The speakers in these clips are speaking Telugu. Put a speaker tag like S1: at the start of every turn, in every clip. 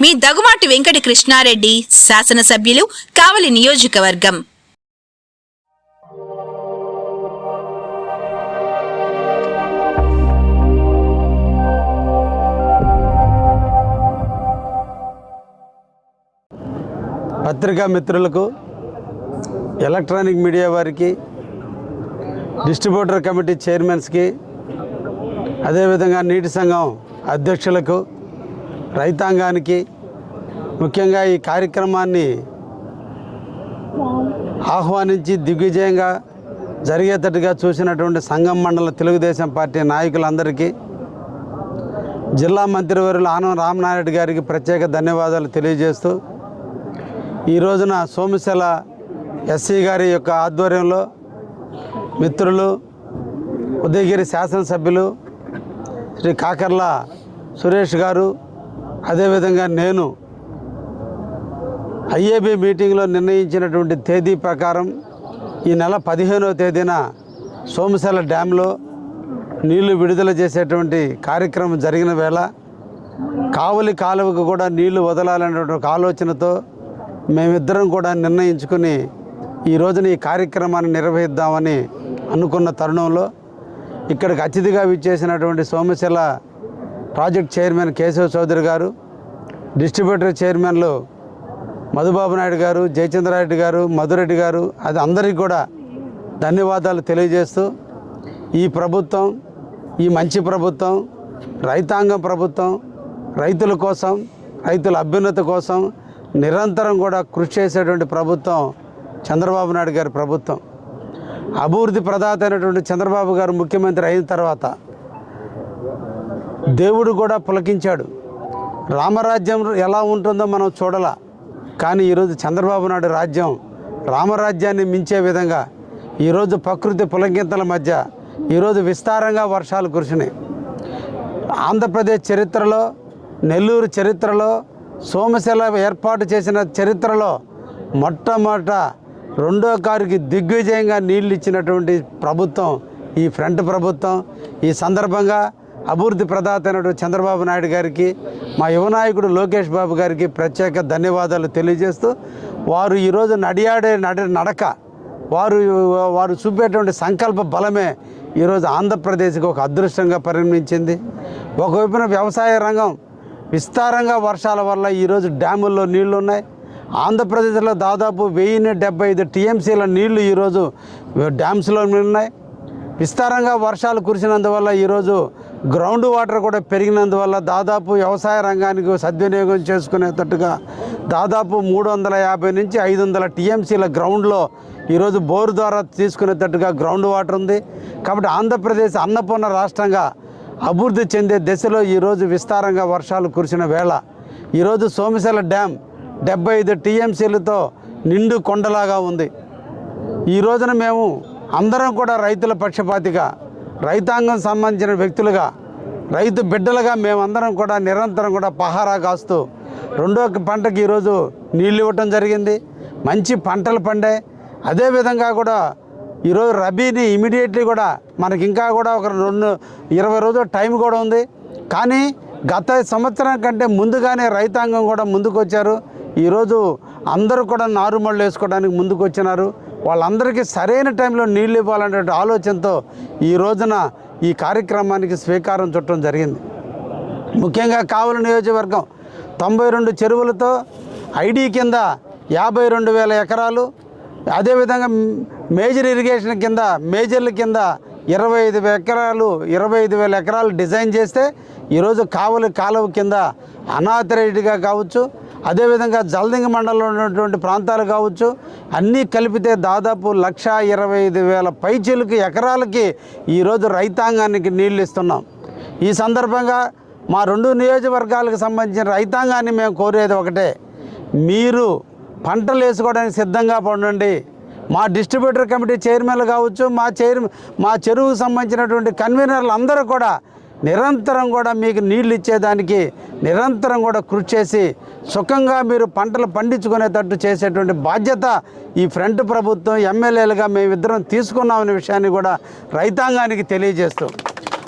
S1: మీ దగుమాటి వెంకట కృష్ణారెడ్డి శాసనసభ్యులు కావలి నియోజకవర్గం.
S2: పత్రికా మిత్రులకు ఎలక్ట్రానిక్ మీడియా వారికి డిస్ట్రిబ్యూటర్ కమిటీ చైర్మన్స్కి అదేవిధంగా నీటి సంఘం అధ్యక్షులకు రైతాంగానికి ముఖ్యంగా ఈ కార్యక్రమాన్ని ఆహ్వానించి దిగ్విజయంగా జరిగేటట్టుగా చూసినటువంటి సంఘం మండల తెలుగుదేశం పార్టీ నాయకులందరికీ జిల్లా మంత్రివర్యులు ఆనం రామనాయుడు గారికి ప్రత్యేక ధన్యవాదాలు తెలియజేస్తూ ఈ రోజున సోమశల ఎస్సీ గారి యొక్క ఆధ్వర్యంలో మిత్రులు ఉదయగిరి శాసనసభ్యులు శ్రీ కాకర్ల సురేష్ గారు అదేవిధంగా నేను ఐఏబీ మీటింగ్లో నిర్ణయించినటువంటి తేదీ ప్రకారం ఈ నెల పదిహేనవ తేదీన సోమశాల డ్యాంలో నీళ్ళు విడుదల చేసేటువంటి కార్యక్రమం జరిగిన వేళ కావలి కాలువకు కూడా నీళ్ళు వదలాలనేటువంటి ఒక ఆలోచనతో మేమిద్దరం కూడా నిర్ణయించుకుని ఈ రోజున ఈ కార్యక్రమాన్ని నిర్వహిద్దామని అనుకున్న తరుణంలో ఇక్కడికి అతిథిగా విచ్చేసినటువంటి సోమశిల ప్రాజెక్ట్ చైర్మన్ కేశవ చౌదరి గారు డిస్ట్రిబ్యూటర్ చైర్మన్లు మధుబాబు నాయుడు గారు జయచంద్రారెడ్డి గారు మధురెడ్డి గారు అది అందరికీ కూడా ధన్యవాదాలు తెలియజేస్తూ ఈ ప్రభుత్వం ఈ మంచి ప్రభుత్వం రైతాంగం ప్రభుత్వం రైతుల కోసం రైతుల అభ్యున్నతి కోసం నిరంతరం కూడా కృషి చేసేటువంటి ప్రభుత్వం చంద్రబాబు నాయుడు గారి ప్రభుత్వం. అభివృద్ధి ప్రదాత అయినటువంటి చంద్రబాబు గారు ముఖ్యమంత్రి అయిన తర్వాత దేవుడు కూడా పులకించాడు. రామరాజ్యం ఎలా ఉంటుందో మనం చూడాల. కానీ ఈరోజు చంద్రబాబు నాయుడు రాజ్యం రామరాజ్యాన్ని మించే విధంగా ఈరోజు ప్రకృతి పులకింతల మధ్య ఈరోజు విస్తారంగా వర్షాలు కురిసినాయి. ఆంధ్రప్రదేశ్ చరిత్రలో నెల్లూరు చరిత్రలో సోమశిల ఏర్పాటు చేసిన చరిత్రలో మొట్టమొదట రెండో కారుకి దిగ్విజయంగా నీళ్ళు ఇచ్చినటువంటి ప్రభుత్వం ఈ ఫ్రంట్ ప్రభుత్వం ఈ సందర్భంగా అభివృద్ధి ప్రదాత అయినటువంటి చంద్రబాబు నాయుడు గారికి మా యువనాయకుడు లోకేష్ బాబు గారికి ప్రత్యేక ధన్యవాదాలు తెలియజేస్తూ వారు ఈరోజు నడియాడే నడ నడక వారు వారు చూపేటువంటి సంకల్ప బలమే ఈరోజు ఆంధ్రప్రదేశ్కి ఒక అదృష్టంగా పరిగణించింది ఒకవైపున వ్యవసాయ రంగం విస్తారంగా వర్షాల వల్ల ఈరోజు డ్యాముల్లో నీళ్ళు ఉన్నాయి ఆంధ్రప్రదేశ్లో దాదాపు వెయ్యి డెబ్బై ఐదు టీఎంసీల నీళ్ళు ఈరోజు డ్యామ్స్లో ఉన్నాయి విస్తారంగా వర్షాలు కురిసినందువల్ల ఈరోజు గ్రౌండ్ వాటర్ కూడా పెరిగినందువల్ల దాదాపు వ్యవసాయ రంగానికి సద్వినియోగం చేసుకునేటట్టుగా దాదాపు మూడు వందల యాభై నుంచి ఐదు వందల టీఎంసీల గ్రౌండ్లో ఈరోజు బోరు ద్వారా తీసుకునేటట్టుగా గ్రౌండ్ వాటర్ ఉంది. కాబట్టి ఆంధ్రప్రదేశ్ అన్నపూర్ణ రాష్ట్రంగా అభివృద్ధి చెందే దశలో ఈరోజు విస్తారంగా వర్షాలు కురిసిన వేళ ఈరోజు సోమశిల డ్యామ్ డెబ్బై ఐదు టీఎంసీలతో నిండు కొండలాగా ఉంది. ఈ రోజున మేము అందరం కూడా రైతుల పక్షపాతిగా రైతాంగం సంబంధించిన వ్యక్తులుగా రైతు బిడ్డలుగా మేమందరం కూడా నిరంతరం కూడా పహారా కాస్తూ రెండో పంటకి ఈరోజు నీళ్ళు ఇవ్వటం జరిగింది. మంచి పంటలు పండాయి అదేవిధంగా కూడా ఈరోజు రబీని ఇమీడియట్లీ కూడా మనకి ఇంకా కూడా ఒక రెండు ఇరవై రోజుల టైం కూడా ఉంది. కానీ గత సంవత్సరం కంటే ముందుగానే రైతాంగం కూడా ముందుకు వచ్చారు ఈరోజు అందరూ కూడా నారుమళ్ళు వేసుకోవడానికి ముందుకు వచ్చినారు వాళ్ళందరికీ సరైన టైంలో నీళ్ళు ఇవ్వాలనే ఆలోచనతో ఈ రోజున ఈ కార్యక్రమానికి స్వీకారం చుట్టడం జరిగింది. ముఖ్యంగా కావలి నియోజకవర్గం తొంభై రెండు చెరువులతో ఐడి కింద యాభై రెండు వేల ఎకరాలు అదేవిధంగా మేజర్ ఇరిగేషన్ కింద మేజర్ల కింద ఇరవై ఐదు ఎకరాలు ఇరవై ఐదు వేల ఎకరాలు డిజైన్ చేస్తే ఈరోజు కావలి కాలువ కింద అనాథరైడ్గా కావచ్చు అదేవిధంగా జలదింగ మండలంలో ఉన్నటువంటి ప్రాంతాలు కావచ్చు అన్నీ కలిపితే దాదాపు లక్ష ఇరవై ఐదు వేల పైచీలకి ఎకరాలకి ఈరోజు రైతాంగానికి నీళ్ళు ఇస్తున్నాం. ఈ సందర్భంగా మా రెండు నియోజకవర్గాలకు సంబంధించిన రైతాంగాన్ని మేము కోరేది ఒకటే మీరు పంటలు వేసుకోవడానికి సిద్ధంగా పండండి. మా డిస్ట్రిబ్యూటర్ కమిటీ చైర్మన్లు కావచ్చు మా చైర్ మా చెరువుకు సంబంధించినటువంటి కన్వీనర్లు అందరూ కూడా నిరంతరం కూడా మీకు నీళ్ళు ఇచ్చేదానికి నిరంతరం కూడా కృషి చేసి సుఖంగా మీరు పంటలు పండించుకునేటట్టు చేసేటువంటి బాధ్యత ఈ ఫ్రంట్ ప్రభుత్వం ఎమ్మెల్యేలుగా మేమిద్దరం తీసుకున్నామనే విషయాన్ని కూడా రైతాంగానికి తెలియజేస్తూ.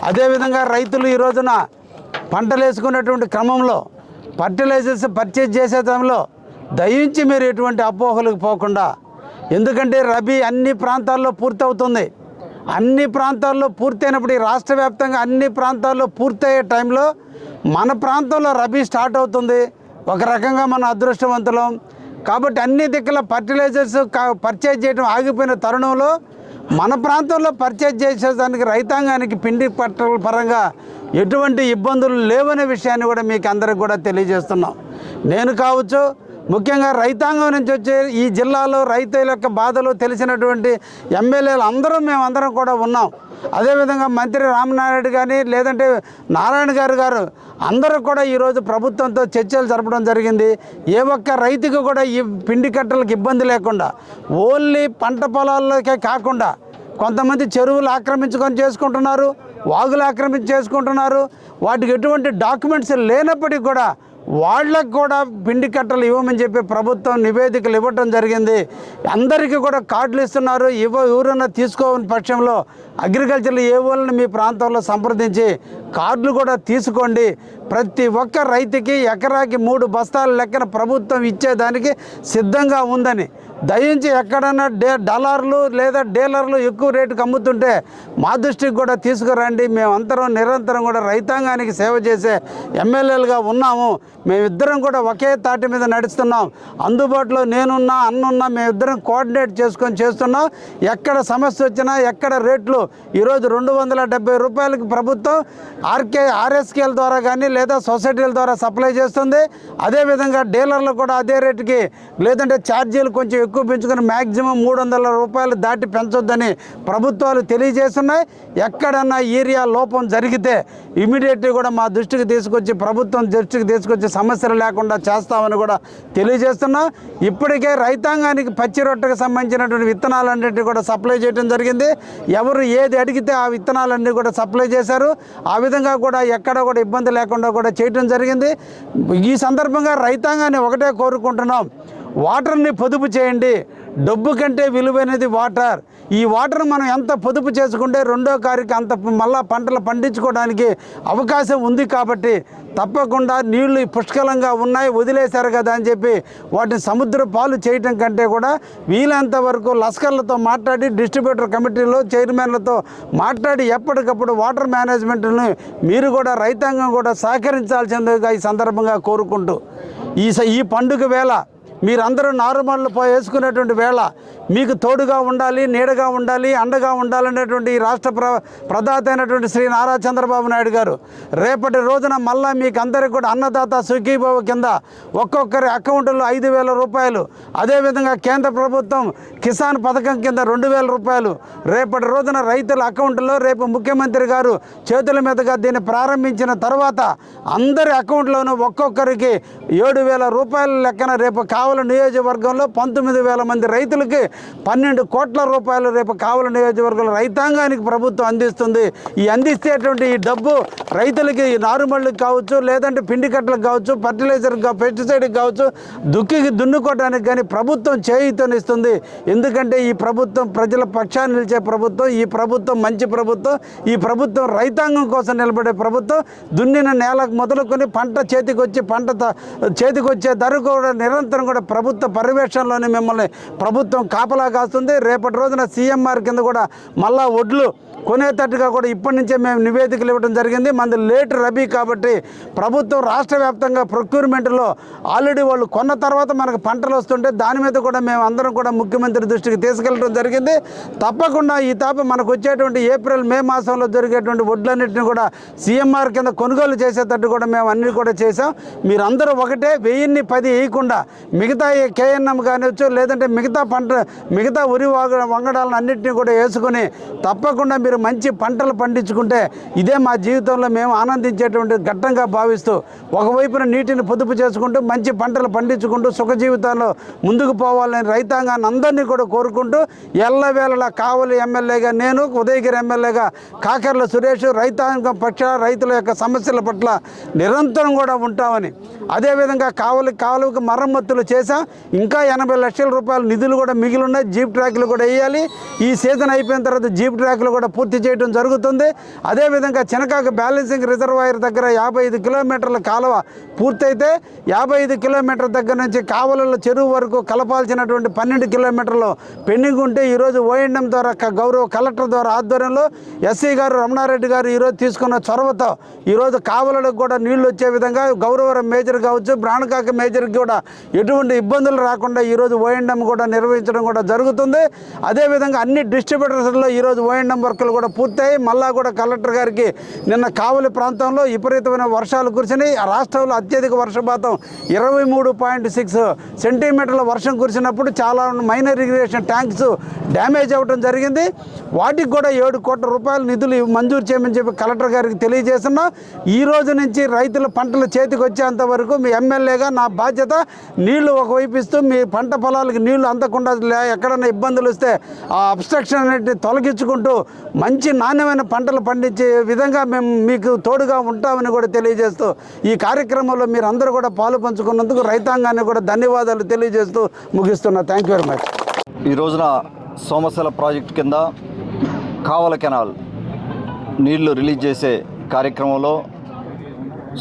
S2: అదేవిధంగా రైతులు ఈ రోజున పంటలు వేసుకునేటువంటి క్రమంలో ఫర్టిలైజర్స్ పర్చేజ్ చేసే టైంలో దయించి మీరు ఎటువంటి అపోహలకు పోకుండా ఎందుకంటే రబీ అన్ని ప్రాంతాల్లో పూర్తవుతుంది. అన్ని ప్రాంతాల్లో పూర్తయినప్పుడు ఈ రాష్ట్ర వ్యాప్తంగా అన్ని ప్రాంతాల్లో పూర్తయ్యే టైంలో మన ప్రాంతంలో రబీ స్టార్ట్ అవుతుంది. ఒక రకంగా మన అదృష్టవంతులం. కాబట్టి అన్ని దిక్కుల ఫర్టిలైజర్స్ పర్చేజ్ చేయడం ఆగిపోయిన తరుణంలో మన ప్రాంతంలో పర్చేజ్ చేసేదానికి రైతాంగానికి పిండి పట్టల పరంగా ఎటువంటి ఇబ్బందులు లేవనే విషయాన్ని కూడా మీకు అందరికి కూడా తెలియజేస్తున్నాం. నేను కావచ్చు ముఖ్యంగా రైతాంగం నుంచి వచ్చే ఈ జిల్లాలో రైతుల యొక్క బాధలు తెలిసినటువంటి ఎమ్మెల్యేలు అందరూ మేమందరం కూడా ఉన్నాం. అదేవిధంగా మంత్రి రామనారాయణ కానీ లేదంటే నారాయణ గారు గారు అందరూ కూడా ఈరోజు ప్రభుత్వంతో చర్చలు జరపడం జరిగింది. ఏ ఒక్క రైతుకు కూడా ఈ పిండి కట్టలకు ఇబ్బంది లేకుండా ఓన్లీ పంట పొలాల్లోకే కాకుండా కొంతమంది చెరువులు ఆక్రమించుకొని చేసుకుంటున్నారు వాగులు ఆక్రమించి చేసుకుంటున్నారు. వాటికి ఎటువంటి డాక్యుమెంట్స్ లేనప్పటికీ కూడా వాళ్ళకు కూడా పిండి కట్టలు ఇవ్వమని చెప్పి ప్రభుత్వం నివేదికలు ఇవ్వటం జరిగింది. అందరికీ కూడా కార్డులు ఇస్తున్నారు. ఇవ్వ ఎవరైనా తీసుకోని పక్షంలో అగ్రికల్చర్ ఏ వాళ్ళని మీ ప్రాంతంలో సంప్రదించి కార్డులు కూడా తీసుకోండి. ప్రతి ఒక్క రైతుకి ఎకరాకి మూడు బస్తాల లెక్కన ప్రభుత్వం ఇచ్చేదానికి సిద్ధంగా ఉందని దయించి ఎక్కడన్నా డే డాలర్లు లేదా డీలర్లు ఎక్కువ రేటుకి అమ్ముతుంటే మా దృష్టికి కూడా తీసుకురండి. మేమంతరం నిరంతరం కూడా రైతాంగానికి సేవ చేసే ఎమ్మెల్యేలుగా ఉన్నాము. మేమిద్దరం కూడా ఒకే తాటి మీద నడుస్తున్నాం. అందుబాటులో నేనున్నా అన్నున్నా మేమిద్దరం కోఆర్డినేట్ చేసుకొని చేస్తున్నాం. ఎక్కడ సమస్య వచ్చినా ఎక్కడ రేట్లు ఈరోజు రెండు వందల డెబ్బై రూపాయలకి ప్రభుత్వం ఆర్కే ఆర్ఎస్కేల ద్వారా కానీ లేదా సొసైటీల ద్వారా సప్లై చేస్తుంది. అదేవిధంగా డీలర్లు కూడా అదే రేటుకి లేదంటే ఛార్జీలు కొంచెం తక్కువ పెంచుకొని మ్యాక్సిమం మూడు వందల రూపాయలు దాటి పెంచొద్దని ప్రభుత్వాలు తెలియజేస్తున్నాయి. ఎక్కడన్నా ఏరియా లోపం జరిగితే ఇమీడియట్గా కూడా మా దృష్టికి తీసుకొచ్చి ప్రభుత్వం దృష్టికి తీసుకొచ్చి సమస్యలు లేకుండా చేస్తామని కూడా తెలియజేస్తున్నాం. ఇప్పటికే రైతాంగానికి పచ్చి రొట్టెకు సంబంధించినటువంటి విత్తనాలన్నింటినీ కూడా సప్లై చేయడం జరిగింది. ఎవరు ఏది అడిగితే ఆ విత్తనాలన్నీ కూడా సప్లై చేశారు. ఆ విధంగా కూడా ఎక్కడ కూడా ఇబ్బంది లేకుండా కూడా చేయడం జరిగింది. ఈ సందర్భంగా రైతాంగాన్ని ఒకటే కోరుకుంటున్నాం. వాటర్ని పొదుపు చేయండి. డబ్బు కంటే విలువైనది వాటర్. ఈ వాటర్ మనం ఎంత పొదుపు చేసుకుంటే రెండో కారికి అంత మళ్ళా పంటలు పండించుకోవడానికి అవకాశం ఉంది కాబట్టి తప్పకుండా నీళ్ళు పుష్కలంగా ఉన్నాయి వదిలేశారు కదా అని చెప్పి వాటిని సముద్ర పాలు చేయటం కంటే కూడా వీలైనంత వరకు లస్కర్లతో మాట్లాడి డిస్ట్రిబ్యూటర్ కమిటీలో చైర్మన్లతో మాట్లాడి ఎప్పటికప్పుడు వాటర్ మేనేజ్మెంట్ని మీరు కూడా రైతాంగం కూడా సహకరించాల్సిందిగా ఈ సందర్భంగా కోరుకుంటూ. ఈ స- ఈ పండుగ వేళ మీరందరూ నారుమళ్ళు వేసుకునేటువంటి వేళ మీకు తోడుగా ఉండాలి నీడగా ఉండాలి అండగా ఉండాలనేటువంటి రాష్ట్ర ప్ర ప్రదాత అయినటువంటి శ్రీ నారా చంద్రబాబు నాయుడు గారు రేపటి రోజున మళ్ళా మీకు అందరికి కూడా అన్నదాత సుఖీభావ కింద ఒక్కొక్కరి అకౌంట్లో ఐదు వేల రూపాయలు అదేవిధంగా కేంద్ర ప్రభుత్వం కిసాన్ పథకం కింద రెండు వేల రూపాయలు రేపటి రోజున రైతుల అకౌంట్లో రేపు ముఖ్యమంత్రి గారు చేతుల మీదుగా దీన్ని ప్రారంభించిన తర్వాత అందరి అకౌంట్లోనూ ఒక్కొక్కరికి ఏడు వేల రూపాయల లెక్కన రేపు కావల నియోజకవర్గంలో పంతొమ్మిది వేల మంది రైతులకి పన్నెండు కోట్ల రూపాయలు రేపు కావల నియోజకవర్గంలో రైతాంగానికి ప్రభుత్వం అందిస్తుంది. ఈ అందిస్తేటువంటి ఈ డబ్బు రైతులకి నారుమళ్ళకి కావచ్చు లేదంటే పిండి కట్టలకు కావచ్చు ఫర్టిలైజర్ పెస్టిసైడ్కి కావచ్చు దుక్కికి దున్నుకోవడానికి కానీ ప్రభుత్వం చేయితనిస్తుంది. ఎందుకంటే ఈ ప్రభుత్వం ప్రజల పక్షాన్ని నిలిచే ప్రభుత్వం ఈ ప్రభుత్వం మంచి ప్రభుత్వం ఈ ప్రభుత్వం రైతాంగం కోసం నిలబడే ప్రభుత్వం దున్నిన నేలకు మొదలుకొని పంట చేతికి వచ్చి పంట చేతికొచ్చే చేతికి వచ్చే ధర కూడా నిరంతరం కూడా ప్రభుత్వ పర్యవేక్షణలోనే మిమ్మల్ని ప్రభుత్వం కాపలా కాస్తుంది. రేపటి రోజున సీఎంఆర్ కింద కూడా మళ్ళా ఒడ్లు కొనేటట్టుగా కూడా ఇప్పటి నుంచే మేము నివేదికలు ఇవ్వడం జరిగింది. మంది లేట్ రబీ కాబట్టి ప్రభుత్వం రాష్ట్ర వ్యాప్తంగా ప్రొక్యూర్మెంట్లో ఆల్రెడీ వాళ్ళు కొన్న తర్వాత మనకు పంటలు వస్తుంటే దాని మీద కూడా మేము అందరం కూడా ముఖ్యమంత్రి దృష్టికి తీసుకెళ్ళడం జరిగింది. తప్పకుండా ఈ తాప మనకు వచ్చేటువంటి ఏప్రిల్ మే మాసంలో జరిగేటువంటి వడ్లన్నింటినీ కూడా సీఎంఆర్ కింద కొనుగోలు చేసేటట్టు కూడా మేము అన్ని కూడా చేసాం మీరందరూ ఒకటే వెయ్యిన్ని పది వేయకుండా మిగతా కేఎన్ఎం కానివచ్చు లేదంటే మిగతా పంట మిగతా ఉరి వంగడాలను అన్నింటినీ కూడా వేసుకొని తప్పకుండా మీరు మీరు మంచి పంటలు పండించుకుంటే ఇదే మా జీవితంలో మేము ఆనందించేటువంటి ఘట్టంగా భావిస్తూ ఒకవైపున నీటిని పొదుపు చేసుకుంటూ మంచి పంటలు పండించుకుంటూ సుఖ జీవితాల్లో ముందుకు పోవాలని రైతాంగాన్ని అందరినీ కూడా కోరుకుంటూ ఎల్లవేళలా కావలి ఎమ్మెల్యేగా నేను ఉదయగిరి ఎమ్మెల్యేగా కాకర్ల సురేష్ రైతాంగం పక్ష రైతుల యొక్క సమస్యల పట్ల నిరంతరం కూడా ఉంటామని. అదేవిధంగా కావలి కాలువకు మరమ్మతులు చేశాం. ఇంకా ఎనభై లక్షల రూపాయల నిధులు కూడా మిగిలి ఉన్నాయి. జీప్ ట్రాక్లు కూడా వేయాలి. ఈ సీజన్ అయిపోయిన తర్వాత జీప్ ట్రాక్లు కూడా పూర్తి చేయడం జరుగుతుంది. అదేవిధంగా చినకాక బ్యాలెన్సింగ్ రిజర్వాయర్ దగ్గర యాభై ఐదు కిలోమీటర్ల కాలువ పూర్తయితే యాభై ఐదు కిలోమీటర్ల దగ్గర నుంచి కావలలో చెరువు వరకు కలపాల్సినటువంటి పన్నెండు కిలోమీటర్లు పెండింగ్ ఉంటే ఈరోజు ఓఎండం ద్వారా గౌరవ కలెక్టర్ ద్వారా ఆధ్వర్యంలో ఎస్సీ గారు రమణారెడ్డి గారు ఈరోజు తీసుకున్న చొరవతో ఈరోజు కావలకు కూడా నీళ్ళు వచ్చే విధంగా గౌరవరం మేజర్ కావచ్చు బ్రాణకాక మేజర్కి కూడా ఎటువంటి ఇబ్బందులు రాకుండా ఈరోజు ఓఎండం కూడా నిర్వహించడం కూడా జరుగుతుంది. అదేవిధంగా అన్ని డిస్ట్రిబ్యూటర్స్లో ఈరోజు ఓఎండం వర్కులు కూడా పూర్తయి మళ్ళా కూడా కలెక్టర్ గారికి నిన్న కావలి ప్రాంతంలో విపరీతమైన వర్షాలు కురిసినాయి. రాష్ట్రంలో అత్యధిక వర్షపాతం ఇరవై మూడు పాయింట్ సిక్స్ సెంటీమీటర్ల వర్షం కురిసినప్పుడు చాలా మైనర్ ఇరిగేషన్ ట్యాంక్స్ డ్యామేజ్ అవ్వడం జరిగింది. వాటికి కూడా ఏడు కోట్ల రూపాయల నిధులు మంజూరు చేయమని చెప్పి కలెక్టర్ గారికి తెలియజేస్తున్నాం. ఈ రోజు నుంచి రైతుల పంటలు చేతికి వచ్చేంత వరకు మీ ఎమ్మెల్యేగా నా బాధ్యత నీళ్ళు ఒకవైపు ఇస్తూ మీ పంట పొలాలకు నీళ్ళు అందకుండా లే- ఎక్కడైనా ఇబ్బందులు వస్తే ఆ అబ్స్ట్రక్షన్ అనేది తొలగించుకుంటూ మంచి నాణ్యమైన పంటలు పండించే విధంగా మేము మీకు తోడుగా ఉంటామని కూడా తెలియజేస్తూ ఈ కార్యక్రమంలో మీరు అందరూ కూడా పాలు పంచుకున్నందుకు రైతాంగాన్ని కూడా ధన్యవాదాలు తెలియజేస్తూ ముగిస్తున్నా. థ్యాంక్ యూ వెరీ మచ్
S3: ఈ రోజున సోమశిల ప్రాజెక్టు కింద కావల కెనాల్ నీళ్ళు రిలీజ్ చేసే కార్యక్రమంలో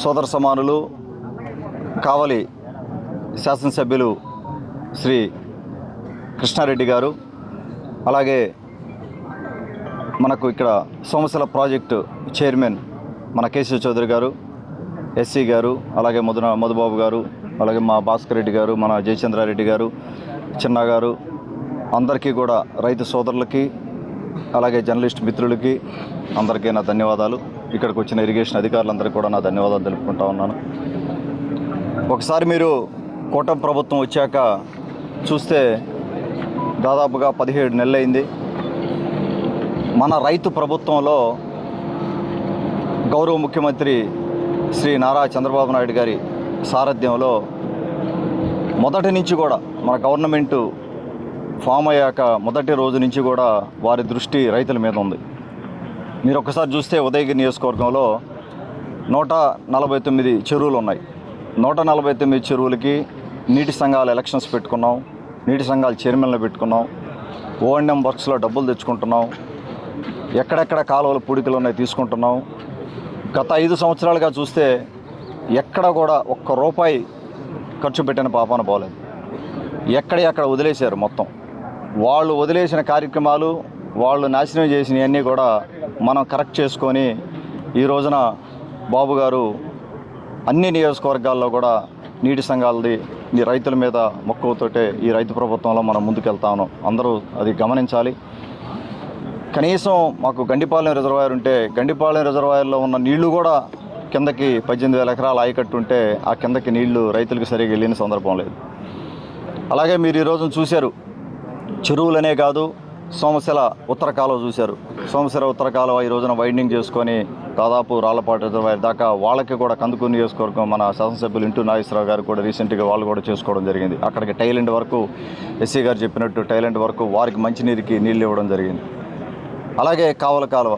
S3: సోదర సమానులు కావలి శాసనసభ్యులు శ్రీ కృష్ణారెడ్డి గారు అలాగే మనకు ఇక్కడ సోమశిల ప్రాజెక్టు చైర్మన్ మన కేసీ చౌదరి గారు ఎస్సీ గారు అలాగే మధున మధుబాబు గారు అలాగే మా భాస్కర్ రెడ్డి గారు మన జయచంద్రారెడ్డి గారు చిన్న గారు అందరికీ కూడా రైతు సోదరులకి అలాగే జర్నలిస్ట్ మిత్రులకి అందరికీ నా ధన్యవాదాలు. ఇక్కడికి వచ్చిన ఇరిగేషన్ అధికారులందరికీ కూడా నా ధన్యవాదాలు తెలుపుకుంటా ఉన్నాను. ఒకసారి మీరు కూటమి ప్రభుత్వం వచ్చాక చూస్తే దాదాపుగా పదిహేడు నెలలైంది. మన రైతు ప్రభుత్వంలో గౌరవ ముఖ్యమంత్రి శ్రీ నారా చంద్రబాబు నాయుడు గారి సారథ్యంలో మొదటి నుంచి కూడా మన గవర్నమెంటు ఫామ్ అయ్యాక మొదటి రోజు నుంచి కూడా వారి దృష్టి రైతుల మీద ఉంది. మీరు ఒక్కసారి చూస్తే ఉదయగిరి నియోజకవర్గంలో నూట నలభై తొమ్మిది చెరువులు ఉన్నాయి. నూట నలభై తొమ్మిది చెరువులకి నీటి సంఘాల ఎలక్షన్స్ పెట్టుకున్నాం. నీటి సంఘాల చైర్మన్లు పెట్టుకున్నాం. ఓఎన్ఎం వర్క్స్లో డబ్బులు తెచ్చుకుంటున్నాం. ఎక్కడెక్కడ కాలువలు పూడికలు ఉన్నాయి తీసుకుంటున్నాం. గత ఐదు సంవత్సరాలుగా చూస్తే ఎక్కడ కూడా ఒక్క రూపాయి ఖర్చు పెట్టిన పాపాన పోలేదు ఎక్కడ ఎక్కడ వదిలేశారు మొత్తం. వాళ్ళు వదిలేసిన కార్యక్రమాలు వాళ్ళు నాశనం చేసినవన్నీ కూడా మనం కరెక్ట్ చేసుకొని ఈ రోజున బాబు గారు అన్ని నియోజకవర్గాల్లో కూడా నీటి సంఘాలది ఈ రైతుల మీద మక్కువతోటే ఈ రైతు ప్రభుత్వంలో మనం ముందుకెళ్తాను అందరూ అది గమనించాలి. కనీసం మాకు గండిపాలెం రిజర్వాయర్ ఉంటే గండిపాలెం రిజర్వాయర్లో ఉన్న నీళ్ళు కూడా కిందకి పద్దెనిమిది వేల ఎకరాలు ఆయకట్టు ఉంటే ఆ కిందకి నీళ్ళు రైతులకు సరిగా వెళ్ళిన సందర్భం లేదు. అలాగే మీరు ఈరోజు చూశారు చెరువులనే కాదు సోమశిల ఉత్తర కాలువ చూశారు. సోమశిల ఉత్తర కాలువ ఈ రోజున వైండింగ్ చేసుకొని దాదాపు రాళ్ళపాటు రిజర్వాయర్ దాకా వాళ్ళకి కూడా కందుకూరు నియోజకవర్గం మన శాసనసభ్యులు ఇంటూ నాగేశ్వరరావు గారు కూడా రీసెంట్గా వాళ్ళు కూడా చేసుకోవడం జరిగింది. అక్కడికి టైలెంట్ వరకు ఎస్సీ గారు చెప్పినట్టు టైలెంట్ వరకు వారికి మంచినీరుకి నీళ్ళు ఇవ్వడం జరిగింది. అలాగే కావల కాలువ.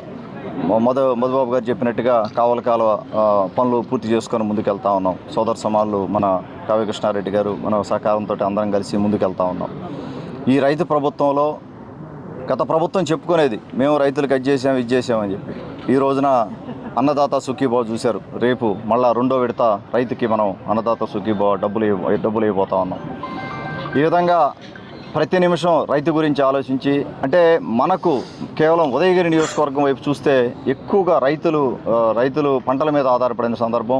S3: మొద మధు మధుబాబు గారు చెప్పినట్టుగా కావల కాలువ పనులు పూర్తి చేసుకొని ముందుకెళ్తా ఉన్నాం. సోదర సమానులు మన కావ్యకృష్ణారెడ్డి గారు మన సహకారంతో అందరం కలిసి ముందుకెళ్తా ఉన్నాం. ఈ రైతు ప్రభుత్వంలో గత ప్రభుత్వం చెప్పుకునేది మేము రైతులకు అది చేసాం ఇది చేసామని చెప్పి. ఈ రోజున అన్నదాత సుఖీభావ చూశారు. రేపు మళ్ళా రెండో విడత రైతుకి మనం అన్నదాత సుఖీభావ డబ్బులు డబ్బులు ఇవ్వబోతా ఉన్నాం. ఈ విధంగా ప్రతి నిమిషం రైతు గురించి ఆలోచించి అంటే మనకు కేవలం ఉదయగిరి నియోజకవర్గం వైపు చూస్తే ఎక్కువగా రైతులు రైతులు పంటల మీద ఆధారపడిన సందర్భం.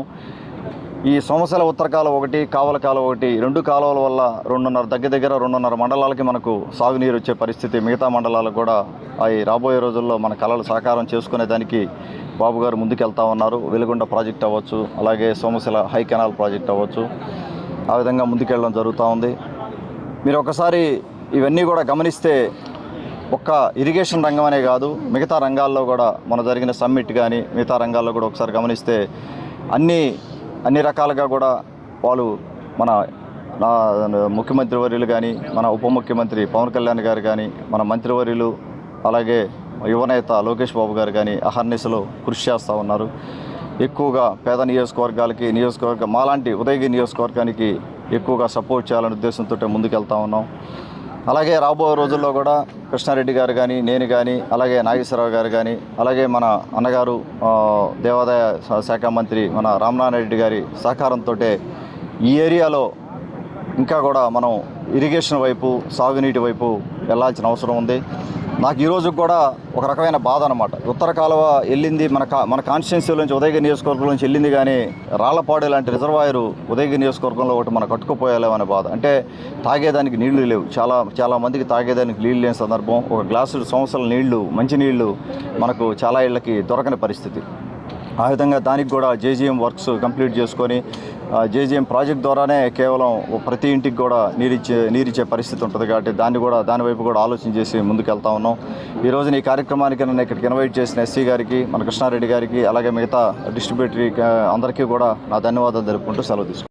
S3: ఈ సమస్యల ఉత్తర కాలువ ఒకటి కావల కాలువ ఒకటి రెండు కాలువల వల్ల రెండున్నర దగ్గర దగ్గర రెండున్నర మండలాలకి మనకు సాగునీరు వచ్చే పరిస్థితి మిగతా మండలాలకు కూడా అవి రాబోయే రోజుల్లో మన కళలు సాకారం చేసుకునేదానికి బాబు గారు ముందుకెళ్తా ఉన్నారు. వెలుగొండ ప్రాజెక్ట్ అవ్వచ్చు అలాగే సోమశిల హై కెనాల్ ప్రాజెక్ట్ అవ్వచ్చు. ఆ విధంగా ముందుకెళ్ళడం జరుగుతూ ఉంది. మీరు ఒకసారి ఇవన్నీ కూడా గమనిస్తే ఒక్క ఇరిగేషన్ రంగం అనే కాదు మిగతా రంగాల్లో కూడా మన జరిగిన సమ్మిట్ కానీ మిగతా రంగాల్లో కూడా ఒకసారి గమనిస్తే అన్ని అన్ని రకాలుగా కూడా వాళ్ళు మన నా ముఖ్యమంత్రి వర్యులు కానీ మన ఉప ముఖ్యమంత్రి పవన్ కళ్యాణ్ గారు కానీ మన మంత్రివర్యులు అలాగే యువనేత లోకేష్ బాబు గారు కానీ అహర్నిశలో కృషి చేస్తూ ఉన్నారు. ఎక్కువగా పేద నియోజకవర్గాలకి నియోజకవర్గం మాలాంటి ఉదయగిరి నియోజకవర్గానికి ఎక్కువగా సపోర్ట్ చేయాలనే ఉద్దేశంతో ముందుకెళ్తా ఉన్నాం. అలాగే రాబోయే రోజుల్లో కూడా కృష్ణారెడ్డి గారు కానీ నేను కానీ అలాగే నాగేశ్వరరావు గారు కానీ అలాగే మన అన్నగారు దేవాదాయ శా- శాఖ మంత్రి మన రామనారాయణ గారి సహకారంతో ఈ ఏరియాలో ఇంకా కూడా మనం ఇరిగేషన్ వైపు సాగునీటి వైపు వెళ్ళాల్సిన అవసరం ఉంది. నాకు ఈరోజు కూడా ఒక రకమైన బాధ అనమాట ఉత్తర కాలువ వెళ్ళింది మన కా మన కాన్స్టిట్యున్సీ నుంచి ఉదయగిరి నియోజకవర్గం నుంచి వెళ్ళింది కానీ రాళ్ళపాడు లాంటి రిజర్వాయరు ఉదయగిరి నియోజకవర్గంలో ఒకటి మనం కట్టుకుపోయాలేమో అనే బాధ. అంటే తాగేదానికి నీళ్ళు లేవు. చాలా చాలా మందికి తాగేదానికి నీళ్ళు లేని సందర్భం. ఒక గ్లాసు సంవత్సరాల నీళ్ళు మంచి నీళ్ళు మనకు చాలా ఇళ్ళకి దొరకని పరిస్థితి. ఆ విధంగా దానికి కూడా జేజీఎం వర్క్స్ కంప్లీట్ చేసుకొని జేజీఎం ప్రాజెక్ట్ ద్వారానే కేవలం ప్రతి ఇంటికి కూడా నీరిచ్చే నీరిచ్చే పరిస్థితి ఉంటుంది కాబట్టి దాన్ని కూడా దాని వైపు కూడా ఆలోచన చేసి ముందుకెళ్తా ఉన్నాం. ఈ రోజున ఈ కార్యక్రమానికి నన్ను ఇక్కడికి ఇన్వైట్ చేసిన ఎస్సీ గారికి మన కృష్ణారెడ్డి గారికి అలాగే మిగతా డిస్ట్రిబ్యూటరీ అందరికీ కూడా నా ధన్యవాదాలు జరుపుకుంటూ సెలవు తీసుకుంటాను